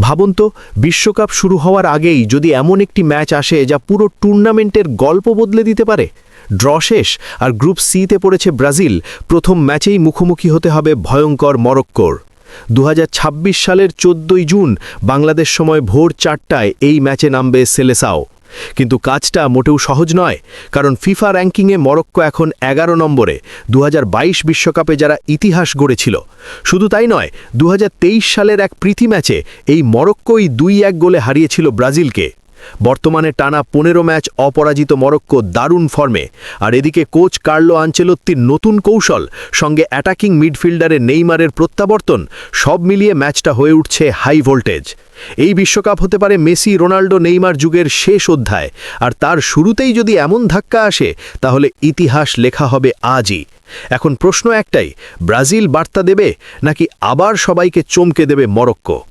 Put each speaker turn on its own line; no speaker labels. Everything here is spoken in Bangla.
ভাবুন তো, বিশ্বকাপ শুরু হওয়ার আগেই যদি এমন একটি ম্যাচ আসে যা পুরো টুর্নামেন্টের গল্প বদলে দিতে পারে? ড্র শেষ আর গ্রুপ সিতে পড়েছে ব্রাজিল, প্রথম ম্যাচেই মুখোমুখি হতে হবে ভয়ঙ্কর মরক্কোর। দু হাজার ছাব্বিশ সালের চোদ্দই জুন, বাংলাদেশ সময় ভোর চারটায় এই ম্যাচে নামবে সেলেসাও। কিন্তু কাজটা মোটেও সহজ নয়, কারণ ফিফা র্যাঙ্কিংয়ে মরক্কো এখন এগারো নম্বরে দু বিশ্বকাপে যারা ইতিহাস গড়েছিল। শুধু তাই নয় দু সালের এক প্রীতি ম্যাচে এই মরক্কোই দুই এক গোলে হারিয়েছিল ব্রাজিলকে। বর্তমানে টানা পনেরো ম্যাচ অপরাজিত মরক্কো দারুণ ফর্মে। আর এদিকে কোচ কার্লো আঞ্চেলত্তির নতুন কৌশল, সঙ্গে অ্যাটাকিং মিডফিল্ডারে নেইমারের প্রত্যাবর্তন, সব মিলিয়ে ম্যাচটা হয়ে উঠছে হাই ভোল্টেজ। এই বিশ্বকাপ হতে পারে মেসি রোনাল্ডো নেইমার যুগের শেষ অধ্যায়। আর তার শুরুতেই যদি এমন ধাক্কা আসে, তাহলে ইতিহাস লেখা হবে আজই। এখন প্রশ্ন একটাই, ব্রাজিল বার্তা দেবে, নাকি আবার সবাইকে চমকে দেবে মরক্কো?